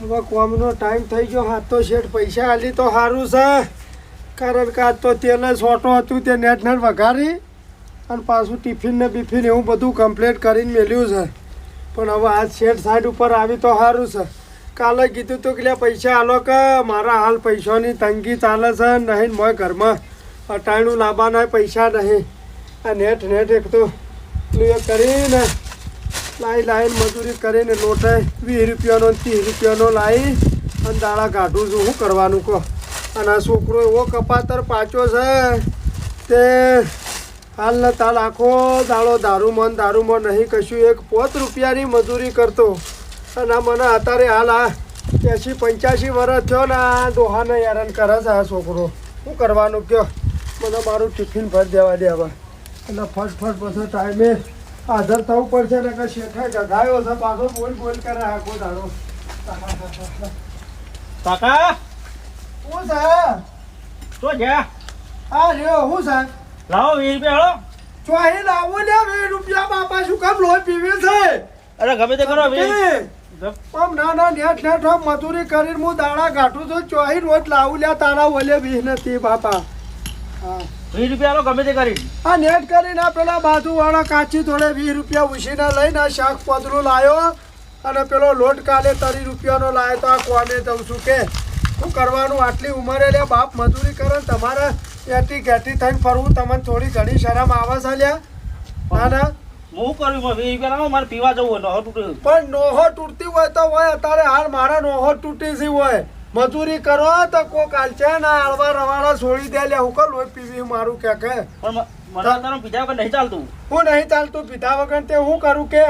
હવે કોમનો ટાઈમ થઈ ગયો, હાથ તો શેઠ પૈસા આલી તો સારું છે. કારણ કે આજ તો જ સોટો હતું, તે નેટ નેટ વઘારી અને પાછું ટિફિન ને બિફિન એવું બધું કમ્પ્લીટ કરીને મેલ્યું છે. પણ હવે આજ શેઠ સાઈડ ઉપર આવી તો સારું છે. કાલે કીધું તું કે પૈસા આલો કે મારા હાલ પૈસાની તંગી ચાલે છે, નહીં મોય ઘરમાં. અટાણું લાવવાના પૈસા નહીં. આ નેટ નેટ એક તો ક્લિયર કરીને લાઈ લાઈન મજૂરી કરીને લોટે વીસ રૂપિયાનો ત્રીસ રૂપિયાનો લાવી અને દાળા કાઢું છું. શું કરવાનું કહો? અને આ છોકરો એવો કપાતર પાછો છે તે હાલ ને તાલ આખો દાડો દારૂમાં દારૂમાં નહીં, કશું. એક પોત રૂપિયાની મજૂરી કરતો. અને આ મને અત્યારે હાલ આ એંસી પંચ્યાસી વર્ષ થયો ને આ દોહાને હેરાન કરે છે આ છોકરો. શું કરવાનું કહો? મને મારું ટિફિન ભરી દેવા દેવા અને ફર્સ્ટ ફર્સ્ટ પછી ટાઈમે હાજર થવું પડશે ને કે શેઠાઈ ગગાયો છે પાછો બોલ બોલ કરે આખો દાડો કાકા? હું છે? તો જા હા લ્યો હું સાહેબ લાવો વીસ રૂપિયા હાલો. અહીં લાવો ને વીસ રૂપિયા બાપા શું કામ લોહી પીવે છે? અરે ગમે તે કરો? આમ ના ના નેટ આમ મજૂરી કરીને હું દાડા ગાંઠું છું ચોહી રોજ લાવું લ્યા તારા ઓલે વીસ નથી બાપા. હા. વીસ રૂપિયા ગમે તે કરી આ નેટ કરીને પેલા બાજુવાળા કાચી થોડે વીસ રૂપિયા ઉછીને લઈને શાક પદરું લાયો અને પેલો લોટ કાલે તરી રૂપિયાનો લાવ્યો તો આ કોને દઉં છું કે? શું કરવાનું આટલી ઉંમરે લે બાપ મજૂરી કરે તમારે એટી ઘેટી થઈને ફરવું તમને થોડી ઘણી શરમ આવે છે લ્યા. ના ના. હું કરું? વીસ મારે પીવા જવું હોય નહોતું તૂટ્યું પણ નોહો તૂટતી હોય તો હોય અત્યારે હાલ મારા નોહો તૂટી છે હોય. મજૂરી કરો તો કોક હાલશે ના હળવા રવાડા છોડી દે લે હું લોહી પીવી મારું કે કે. પણ મને તારું પીધા વગર નહીં ચાલતું. હું નહીં ચાલતું પીધા વગર તે હું કરું કે?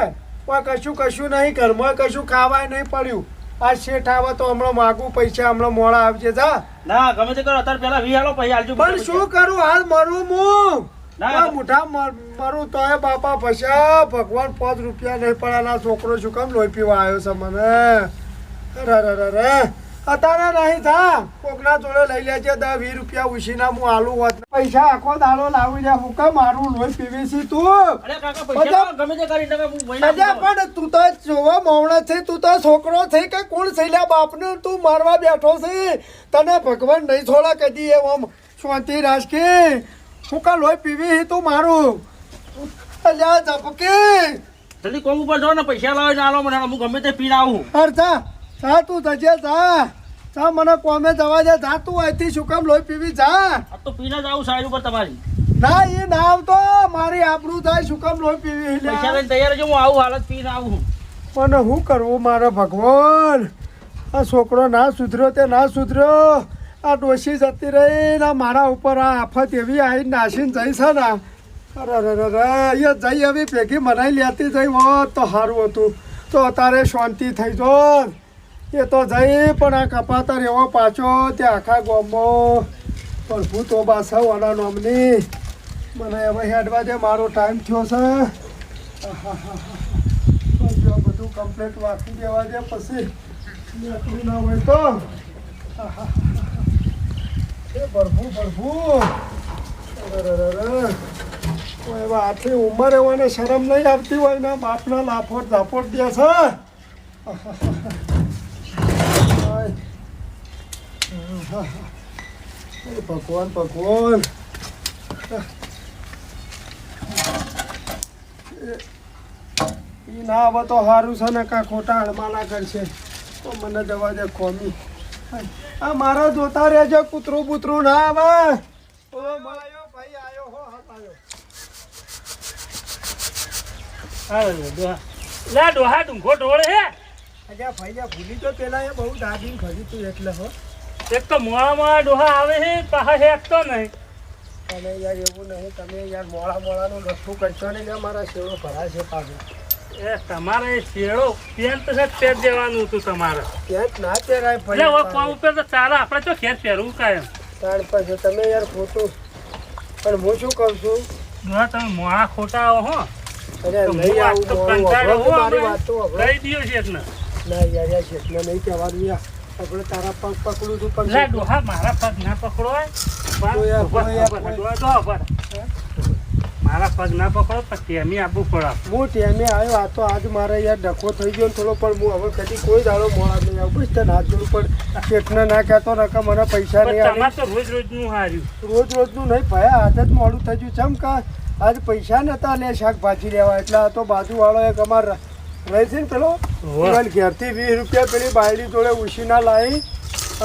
કોઈ કશું કશું નહીં ઘરમાં કશું ખાવાય નહીં પડ્યું. આ શેઠ આવે તો હમણાં માગું પૈસા હમણાં મોડા આવશે જા. ના ગમે તે કરો અત્યારે પેલા વીસ હાલો પછી પણ શું કરું? હાલ મરું હું. ના. મુઠા મર- મરું તોય બાપા ફસ્યા. ભગવાન પાંચ રૂપિયા નહીં પડ્યા. ના છોકરો શું કામ લોહી પીવા આવ્યો છે મને? અરે અરે અરે. અત્યારે નહીં થા કોકના જોડે લઈ લેજે દસ વીસ રૂપિયા ઉછીના હું આલુ હોત. પૈસા આખો દાડો લાવી લે હું કે મારું લોહી પીવી છે તું પણ તું તો જોવા માવણા છે તું તો છોકરો છે કે કોણ બાપ બાપને તું મારવા બેઠો છે. તને ભગવાન નહીં છોડા કદી એમ શાંતિ રાખી. હું કા લોહી પીવી છે તું મારું? અલ્યા ઝપકે. જલ્દી કોમ ઉપર જાઓ ને પૈસા લાવો ને આલો મને હું ગમે તે પીડાવું આવું. અર જા તું જજે જા. જા મને કોમે જવા દે. જા તું અહીંથી શું કામ લોહી પીવી? જા. આ તો પીને જાવ સાઈડ ઉપર તમારી. ના એ ના આવતો. મારી આબરૂ થાય શું કામ લોહી પીવી છે પૈસા લઈને તૈયાર જો હું આવું હાલત પીને આવું પણ શું કરવું મારા ભગવાન? આ છોકરો ના સુધર્યો તે ના સુધર્યો. આ ડોશી જતી રહી ને મારા ઉપર આ આફત એવી આવી નાસીને જઈ છે ને. અરે અરે અરે એ જઈ આવી ભેગી મનાઈ લેતી જઈ હોત તો સારું હતું. તો અત્યારે શાંતિ થઈ જોત. એ તો જઈ, પણ આ કપાતર એવો પાછો તે આખા ગામમાં. પ્રભુ તો બાસાવાના નોમની. મને હવે હેડવા દે, મારો ટાઈમ થયો છે. જો બધું કમ્પ્લીટ વાંચી દેવા દે, પછી નીકળું ના હોય તો. એ ભરભું અરરરરર. એવા આટલી ઉંમર એવાને શરમ નહીં આવતી હોય ને, બાપના લાફોટ ઝાપોટ દે છે. ભગવાન ઈ ના આવે તો સારું છે ને કાં ખોટા હળમાના કરશે તો મને જવા દે કોમી. આ મારા જોતા રહેજો, કૂતરું બૂતરું ના આવે. ભાઈ, આયો હો હાથ આયો. લે, ડોહા ડુંગો ઢોળ હે. અજા ભાઈ જા ભૂલી તો પેલા એ બહુ દાદી ખરી તું એટલે હો. એક તો મોળા મોળા ડોહા આવે છે પાછા હેકતો નહીં. તમે યાર એવું નહીં તમે યાર મોળા મોડાનું રસ્તું કરશો ને યાર મારા શેરો ભરાશે પાછો. એ તમારે શેડો પેન્ટ છે તે દેવાનું હતું તમારે. ત્યાં ના પહેરાય એટલે હવે કોમ ભાઈ ઉપર તો ચાલે? આપણે તો ખેર પહેરવું કાયમ તાર પછી તમે યાર ખોટું. પણ હું શું કહું છું? ડોહા તમે મોળા ખોટા આવો હો. અરે નહીં આવું મારી વાત તો. લઈ દ્યો છે એટલે. ના યાર યાર શેઠને નહીં કહેવાનું યાર. આપણે તારા પગ પકડું છું પણ લે ડોહા મારા પગ ના પકડો. મારા પગ ના પકડો પણ ટેમી આપવું પડે હું ટેમે આવ્યો આ તો આજ મારે યાર ડખો થઈ ગયો થોડો પણ હું હવે કદી કોઈ દાડો મોડા નહીં આવું. બસ તને હાથ જોડું પણ શેઠને ના કહેતો નકા મને પૈસા નહીં આવે તો રોજ રોજનું હાર્યું. રોજ રોજનું નહીં ભયા આજ જ મોડું થઈ ગયું ચમ કા આજ પૈસા નતા લે શાકભાજી લેવા એટલે આ તો બાજુવાળો એક અમાર રહે છે ને પેલો? હોવે. ઘેરથી વીસ રૂપિયા પેલી બાયડી જોડે ઉછીના લાવી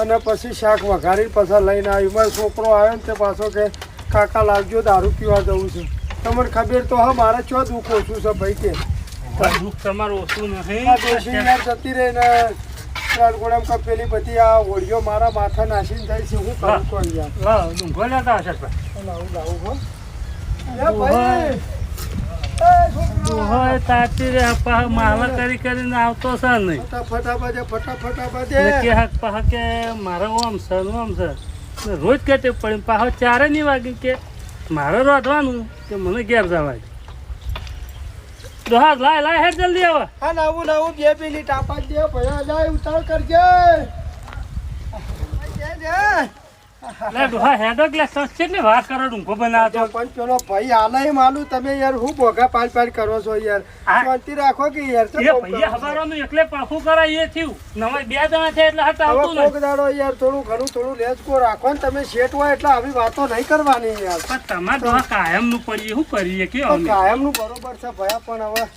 અને પછી શાક વઘારી પાછા લઈને આવ્યું મારો છોકરો આવ્યો ને તે પાછો કે કાકા લાવજો દારૂ પીવા જવું છે. તમને ખબર તો હા મારે ચો દુઃખ ઓછું છે ભાઈ કે. પણ દુઃખ તમારું ઓછું આ યાર જતી રહી ને ત્રણ પેલી બધી આ હોળીઓ મારા માથા નાસીને જાય છે હું કરું તો અહીંયા લાવો, ડુંગો લેતા હશે. ભાઈ લાવું લાવું હો. ભાઈ એ તાતી રે પાહ માલા કરી કરીને આવતો છે નહીં. ફટાફટ બાજે ફટાફટ બાજે કે હાક પાહ કે મારે ઓમ છે ઓમ છે. રોજ કે તે પડી પાહો ચારે નહીં વાગી કે મારે રોધવાનું કે મને ઘેર જવાય. દોહાર લાય લાય હેડ જલ્દી આવે હા નાવું નાવું બે પેલી ટાપા દે ભયા જાય ઉતાર કરજે. જય જય. લે ડોહા હેડો ગ્લાસ કેટલી વાર કરો ડુંગો બનાવતો પણ પેલો ભાઈ આલે માલું તમે યાર હું ભોગા પાડ પાડ કરો છો યાર? શાંતિ રાખો કે યાર એ ભૈયા હવારોનું એકલે પાખું કરાય એ થયું. નવા બે જણા છે એટલે હટ આવતું હવે કોક નહીં દાડો યાર થોડું ઘણું થોડું લેચકો રાખો ને તમે શેઠ હોય એટલે આવી વાતો નહીં કરવાની યાર. પણ તમારે ડોહા કાયમનું પડીએ શું કરીએ કે તો અમે? કાયમનું બરોબર છે ભયા પણ હવે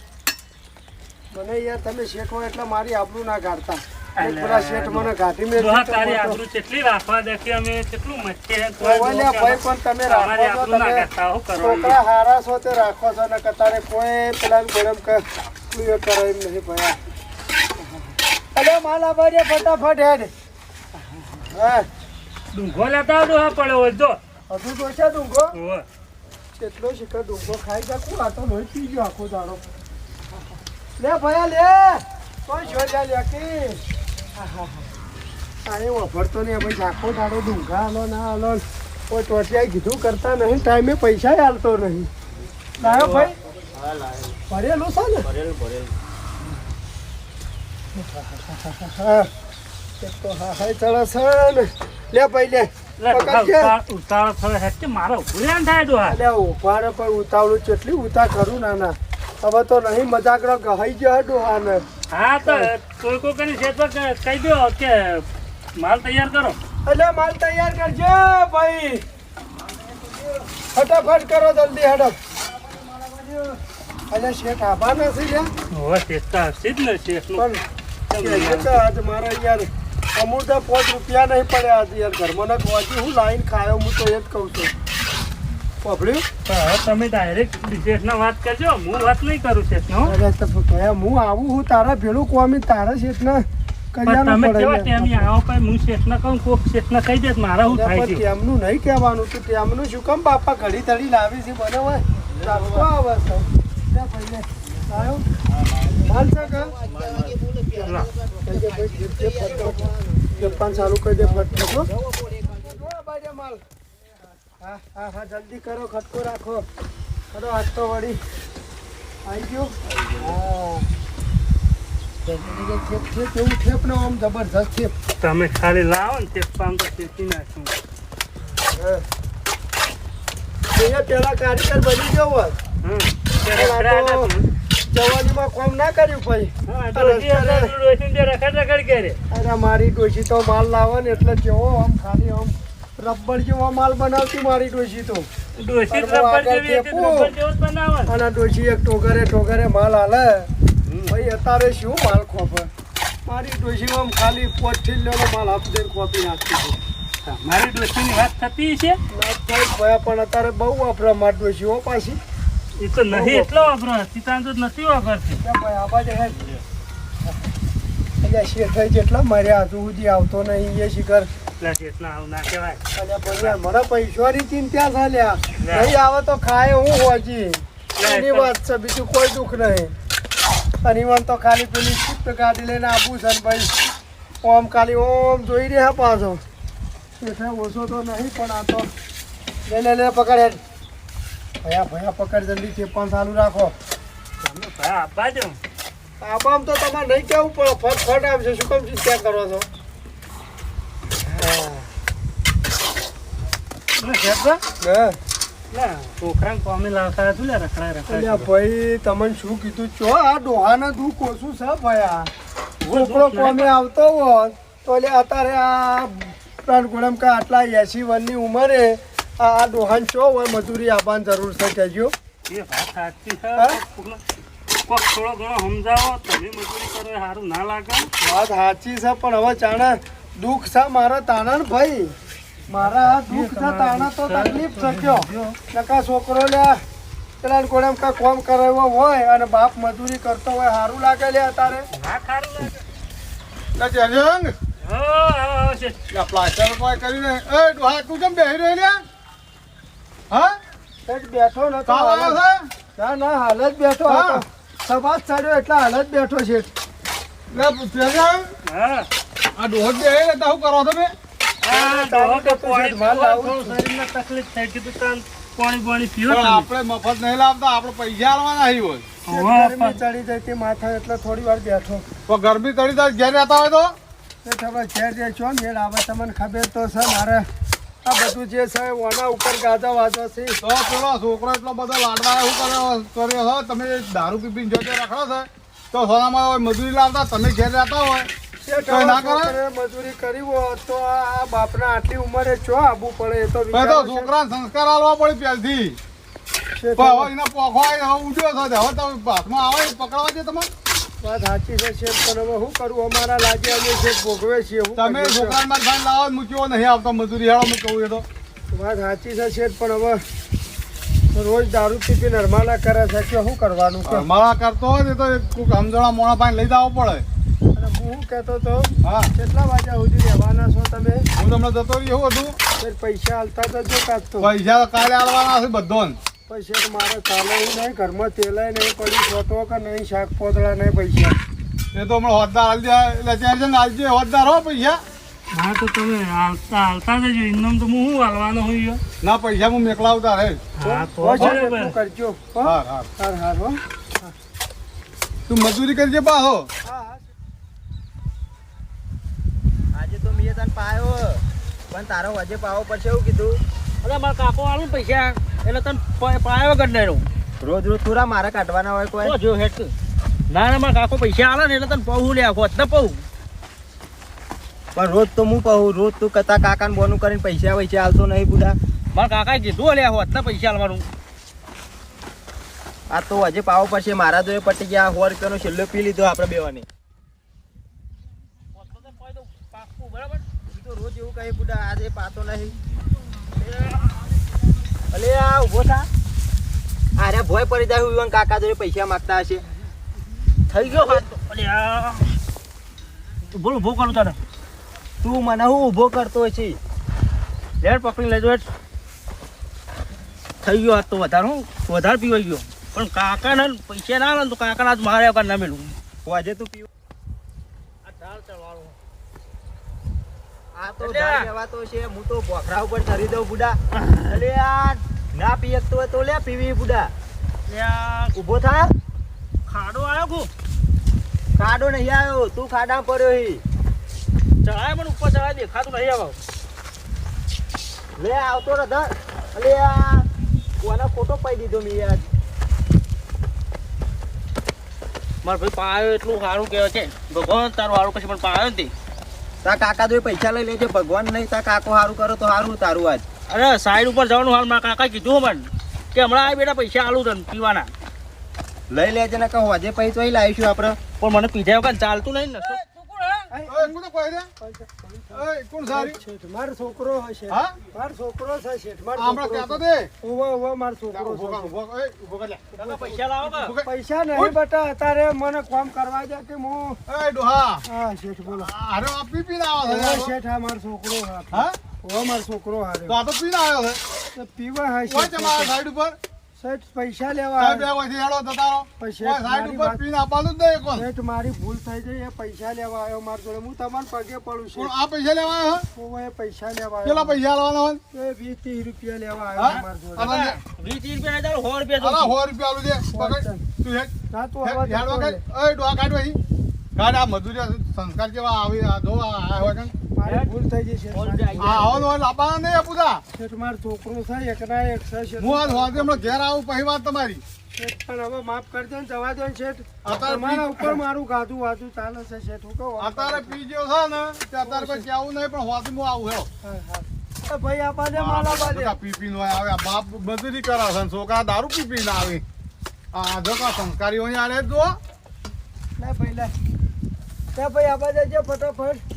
મને યાર તમે શેઠ હોય એટલે મારી આબરૂ ના કાઢતા પેલા શેઠ મને ગાંઠી મેં ડોહા તારી આબરૂ કેટલી રાખવા દે અમે કેટલું મચ્છે તોય ભાઈ પણ તમે રાખો છો તમે કરતા હું કરવાનું છોકરા હારા છો તે રાખો છો ને કતારે કોઈ પેલા ગરમ કે તું એમ નહીં ભયા અરે માલા ભાઈ ફટાફટ હેડ. હા. ડુંગો લેતા આવો ડોહા પડે હોય જો હજુ જોશે ડુંગો? હોવે. કેટલો શીખર ડુંગો ખાઈ જા કોણ આ તો લોહી પી ગયો આખો દાડો. લે ભયા લે. કોઈ જો લે લે કે? અરે વફરતો નહીં ભાઈ આખો દાડો ડુંગા હાલો ના હાલો. કોઈ ટોટિયા કીધું કરતા નહીં ટાઈમે પૈસા હાલતો નહીં. લાયો ભાઈ. ભરેલું છે ને? હા એક તો હા હા ચડે છે ને. લે ભાઈ લે. થયો કે મારો થાય પણ ઉતાવળું કેટલી ઉતા કરું નાના. હવે તો નહીં મજાક ગહાઈ ગયો ડોહાને. હા તો કોઈ કોઈ કરીને છે તો કહી દો કે માલ તૈયાર કરો. એટલે માલ તૈયાર કરજે ભાઈ. ફટાફટ કરો જલ્દી હડપ. અલે શેઠ આભા નથી લે હવે શેઠ હશે જ ને શેઠનું. પણ મારા યાર અમૂર્તા પાંચ રૂપિયા નહીં પડ્યા આજે યાર ઘરમાં. ના ખવાજી હું લાઈન ખાયો હું તો એ જ કહું છું. તો હવે તમે ડાયરેક્ટ શેઠના વાત કરજો. હું વાત નહીં કરું શેઠનો અરે હું આવું હું તારા ભેળું કોમી તારા શેઠને તમે કેવા ટેમી આવો પણ હું શેઠને કહું કોક શેઠને કહી દે મારા શું થાય છે. તેમનું નહીં કહેવાનું. તું તેમનું શું કામ બાપા ઘડી તળી લાવી છે? બને હોય ચાલતો આવે. આવ્યો? જપાન ચાલુ કરી દે રે માલ. હા હા હા જલ્દી કરો ખટકો રાખો. કરો આજ તો વળી. આવી ગયું? હા. તમે ખાલી લાવો ને તે પામ તો શેઠી નાખું પેલા કારીગર બની ગયો હોત. જવાનીમાં કોમ ના કર્યું પછી. અરે મારી ડોશી તો માલ લાવે ને એટલે કેવો આમ ખાલી આમ રબર જેવો માલ બનાવતી મારી ડોશી તો. ડોશી રબર જેવી. રબર જેવો બનાવે. અને ડોશી એક ટોગરે ટોગરે માલ હાલે ભાઈ અત્યારે શું માલ ખોપે? મારી ડોશી આમ ખાલી પોઠી લેવાનો માલ હાફ દઈને ખોપી નાખતી છે. મારી ડોશીની વાત થતી છે? વાત થઈ ભયા પણ અત્યારે બહુ વાપરા મારી ડોશી હો પાછી. એ તો નહીં એટલો વાપરો સીતાન તો નથી વાપરતી. ભાઈ આ બાજુ હે? અહીંયા શેઠાઈ જેટલા માર્યા હજુ સુધી આવતો નહીં એ શિખર આવું ના કહેવાય. મને પૈસાની ચિંતા છે લ્યા નહીં આવે તો ખાય હું હોજી. એની વાત છે બીજું કોઈ દુઃખ નહીં. અને તો ખાલી પેલી શિફ્ટ ગાડી લઈને આપું છે ભાઈ. ઓમ ખાલી ઓમ જોઈ રહ્યા પાછો. એટલે ઓછો તો નહીં પણ આ તો લે લે લે પકડ ભયા ભયા પકડ જલ્દી ચેપણ ચાલુ રાખો. તમે ભાઈ આપવા દો. આબામ તો તમારે નહીં કેવું પડે ફટ ફટ આવશે શું કેમ ચિંતા કરો છો હા અને શેઠ તો હા લે છોકરાને કોમે લાવતા હતું લે રખડા અલ્યા રખડા ભાઈ તમને શું કીધું? ચો આ ડોહાને દુઃખ ઓછું છે ભયા છોકરો કોમે આવતો હોત તો એટલે અત્યારે આ પ્રાણ ગુણમ કા આટલા એસી વનની ઉંમરે આ આ ડોહાન ચો હોય મજૂરી આપવાની જરૂર છે કહેજો. એ વાત સાચી છે. કોક થોડો ઘણો સમજાવો તમે મજૂરી કરો સારું ના લાગે. વાત સાચી છે પણ હવે જાણે દુઃખ છે મારા તાના ભાઈ. મારા દુઃખ તાણા તો તકલીફ થયો નકા છોકરો લ્યા પેલા કોડમ કા કોમ કરાવ્યો હોય અને બાપ મજૂરી કરતો હોય સારું લાગે લે તારે? ના હો. લે પ્લાસ્ટર કોઈ કરીને એ ડોહા તું કેમ બેહી રહ્યો લ્યા? હા? એક બેઠો નતો ના ના હાલ જ બેઠો હા. હતો સભાજ ચડ્યો એટલે હાલ જ બેઠો છે. હા. આ ડોહો બેહી રહેતા હું કરો તમે? તકલીફ કીધું પાણી પાણી પીવો આપણે મફત નહીં લાવતા આપણે પૈસા આલવાના હોય. ગરમી ચડી જાય તે માથા એટલે થોડી વાર બેઠો. તો ગરમી તળી તાર ઘેર રહેતા હોય તો? તમે ઘેર જે છો મેળ આવે તમને ખબર તો છે મારે. આ બધું જે છે ઓના ઉપર ગાજા વાજો છે. તો પેલો છોકરો એટલો બધો લાડવા એવું કર્યો કર્યો તમે દારૂ પીપીને જોજે રાખો છે. તો સોનામાં હોય મજૂરી લાવતા તમે ઘેર રહેતા હોય. મજૂરી કરી તો આ બાપના આટલી ઉંમરે છો આવવું પડે? એ તો ભાઈ તો વિચારો છે. છોકરાને સંસ્કાર આલવા પડે પહેલથી. પણ હવે એના પોખો હવે ઉડ્યો છે. હવે તમે હાથમાં આવે પકડવા દે તમારે. વાત સાચી છે શેઠ પણ હવે શું કરવું? અમારા લાગે અમે શેઠ ભોગવે છીએ તમે છોકરાને મારી ભાઈ લાવો મૂક્યો નહીં આવતો મજૂરી હેળો હું કહું એ તો. વાત સાચી છે શેઠ પણ હવે રોજ દારૂ પીપી નરમાલા કરે છે. કે શું કરવાનું? કે કરતો હોય ને તો એક કોક સમજણા મોણા પાસે લઈ જવો પડે. હું કહેતો તો હા કેટલા વાગ્યા સુધી રહેવાના છો તમે? હું તમને જતો રહ્યો હતું ફેર પૈસા હાલતા જજો કાઢતો પૈસા કાલે આવવાના છે બધો પૈસા તો મારે ચાલે નહીં ઘરમાં તેલાય નહીં પડી છોટો કે નહીં શાક પોતળા નહીં પૈસા. એ તો હમણાં હોદ્દાર હાલ એટલે ત્યાં છે ને આલજે હોદ્દાર હો પૈસા. હા તો તમે હાલતા હાલતા જજો ઇન્દમ તો હું શું હાલવાનો હું યો? ના પૈસા હું મેકલાવતા રહે. હા તો કરજો હા. તું મજૂરી કરજે પાછો. હા હા આજે તો મેં તને પાયો. પણ તારો વજે પાવો પડશે એવું કીધું. અરે મારા કાકો આલું ને પૈસા એટલે તને પાયો વગર નહીં રોજ રોજ થોડા મારે કાઢવાના હોય કોઈ? જો હેઠ ના ના મારા કાકો પૈસા આલે ને એટલે તને પહું લે આખો અત્યારે પહું. પણ રોજ તો હું કહું રોજ તું કતા કાકાને બોનું કરીને પૈસા પૈસા હાલતો નહીં બુડા. મારા કાકાએ કીધું લે આખો અત્યારે પૈસા આલવાનું આ તો હજી પાવો પડશે મારા જોડે પટી ગયા હોર રૂપિયાનો છેલ્લો પી લીધો આપણે બેવાની. ઈ તો રોજ એવું કહે બુડા આજે પાતો નહીં. અલે આ ઊભો થા. અરે ભોય પડી જાય હું કાકા જોડે પૈસા માંગતા હશે. થઈ ગયો બોલ ઊભો કરું તને તું મને હું ઊભો કરતો છે. લેડ પકડી લેજો થઈ ગયો હાથ તો વધારે હું. વધારે પીવાઈ ગયો. પણ કાકાને પૈસા ના આવે તો કાકાને આજ મારે ના મેળવું આજે તું પીવું આ ઢાળ ચડવાનું આ તો એટલે આ- છે હું તો બોખરા ઉપર ચડી દઉં બુડા. અરે આ ના તો હોય તો લે પીવી બુડા. ઊભો થા. ખાડો આવ્યો કુ? ખાડો નહીં આવ્યો તું ખાડા પડ્યો હી. ચડાય પણ ઉપર ચડાય દેખાતું નહીં આવો. લે આવતો રધર અલે આ કોને ફોટો પાઈ દીધો મેં યાર. મારા ભાઈ પાયો એટલું સારું કહેવાય છે. ભગવાન તારું વાળું પછી પણ પાયો ને તે તા કાકા જોઈ પૈસા લઈ લેજે ભગવાન નહીં તા કાકો સારું કરો તો સારું તારું આજ. અરે સાઈડ ઉપર જવાનું હાલ મારા કાકા કીધું મને કે હમણાં આ બેટા પૈસા આલું તને પીવાના. લઈ લેજે ને કહો આજે પૈસા તો લાવીશું આપણે પણ મને પીધા વગર ચાલતું નહીં ને કોણ કોઈ રે ઓય કોણ સારી? મારો છોકરો હશે. હા? મારો છોકરો છે શેઠ મારો આમળા કહેતો દે. ઊભો ઊભો મારો છોકરો ઊભો કર છે. ઊભો કર. ઓય ઊભો કર લે. કાકા પૈસા લાવો નહીં બટા અત્યારે મને કામ કરવા દે કે હું ડોહા. હા શેઠ બોલો. અરે આ પી પીને આવે ઓવે છે શેઠ આ મારો છોકરો હા હા? ઓ મારો છોકરો તો આ તો પીને આવ્યો છે. પીવા હા શેઠ તમારા સાઈડ ઉપર. શેઠ પૈસા લેવા બે. વચ્ચે હેડો પછી સાઈડ ઉપર વાત- આપવાનું જ નહીં કોણ શેઠ મારી ભૂલ થઈ ગઈ એ પૈસા લેવા આવ્યો માર જોડે. હું તમારા પગે પડું છું. આ પૈસા લેવા આવ્યો હું? એ પૈસા લેવા કેટલા આવ્યો. પૈસા લેવાના હોય? એ વીસ ત્રીસ રૂપિયા લેવા? આવ્યો મારા જોડે. અને વીસ ત્રીસ રૂપિયા નહીં ચાલો સો રૂપિયા અલા જોઈશે. સો રૂપિયા આલું દે પકડ. તું હેડ. ના તું હેડ, આવા હેડવા કાઢ. ઓય ડોહા કાઢ ભાઈ કાઢ આ મજૂરી સંસ્કાર કેવા આવી આ જો આ હોય કાં મારી ભૂલ થઈ ગઈ છે આવો ને હોય નહીં આપુદા શેઠ મારો છોકરો છે એકના એક છે શેઠ. હું આજ હમણાં ઘેર આવું પછી વાત તમારી. શેઠ પણ હવે માફ કરજો ને જવા દો ને શેઠ. અત્યારે તમારા ઉપર મારું ગાધું વાધું ચાલે છે શેઠ હું કહું અત્યારે પી ગયો છે ને તે અત્યારે કોઈ આવું નહીં પણ હોતી હું આવું હેરો હા, હા. ભાઈ આ બાજુ માલા બાજુ. બધા પી આવે બાપ મજૂરી કરે છે છોકરા દારૂ પીપી ના આવે. આ જો કા સંસ્કારીઓ આને જો લે ભાઈ લે. લે ભાઈ આ બાજુ આવજો ફટાફટ.